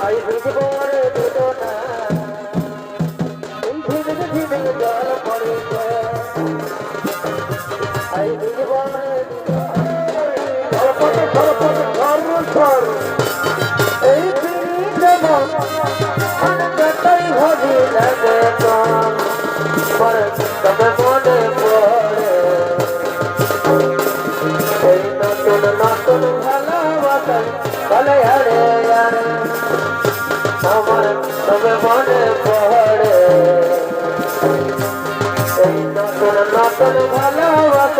Are you go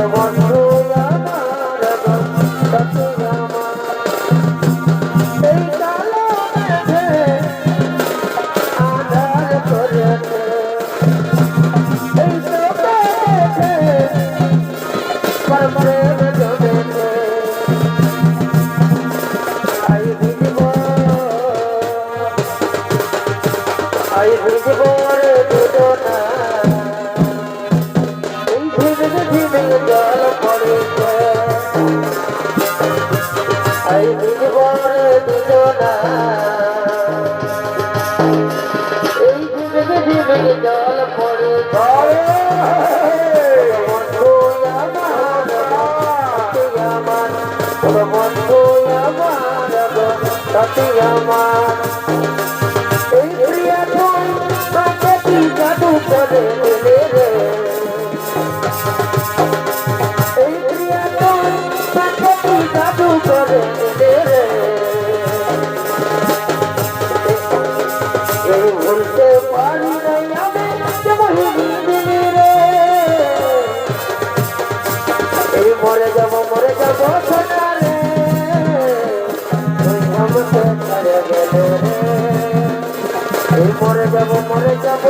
everyone. জল পড়ে বন্ধু আমার আমার বন্ধু আমার সাথী আমার এই প্রিয় জাদু করে। মরে যাব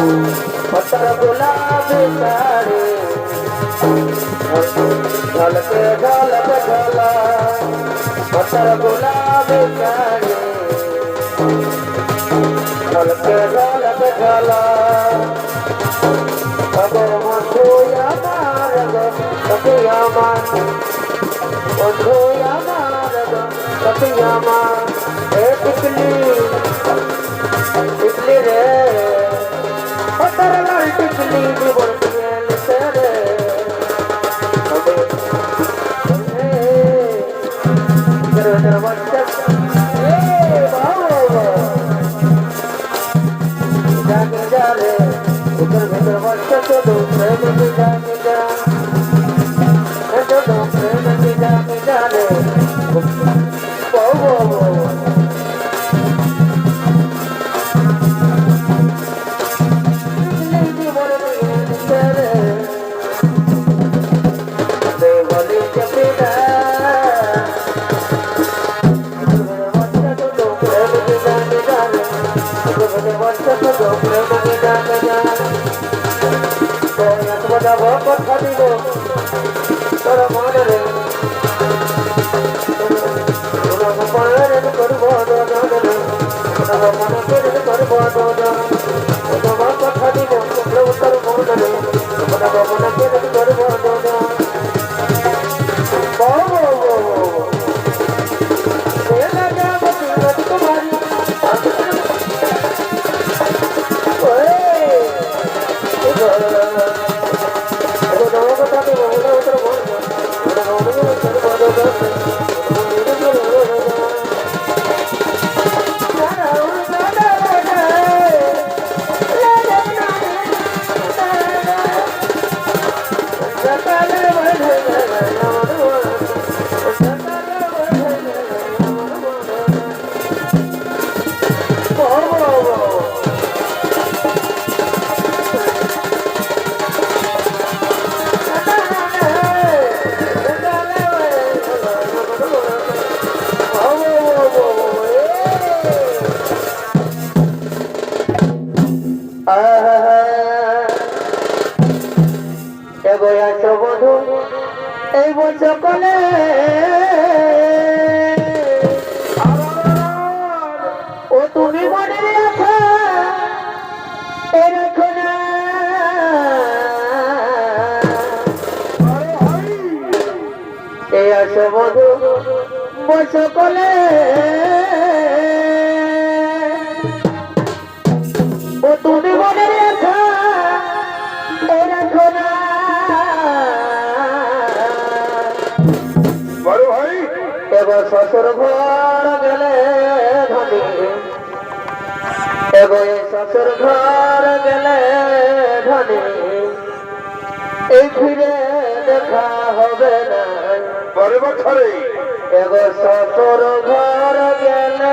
पत्थर गुलाब सारे ढलके ढलक ढला पत्थर गुलाब सारे ढलके ढलक ढला सब मधु यार सब यामा मधु यार सब यामा ए टिकली जाने जा रे उधर उधर मस्त चलो प्रेम की जाने जा चलो प्रेम What's up? করব এই বছর কলে ও তুমি মনে রাখো এ না। এই আসো বধু কলে। শ্বশুর ঘর গেলে ধনী। এবার শ্বশুর ঘর গেলে ধনী। এই ফিরে দেখা হবে না। পরে বছরে। এবার শ্বশুর ঘর গেলে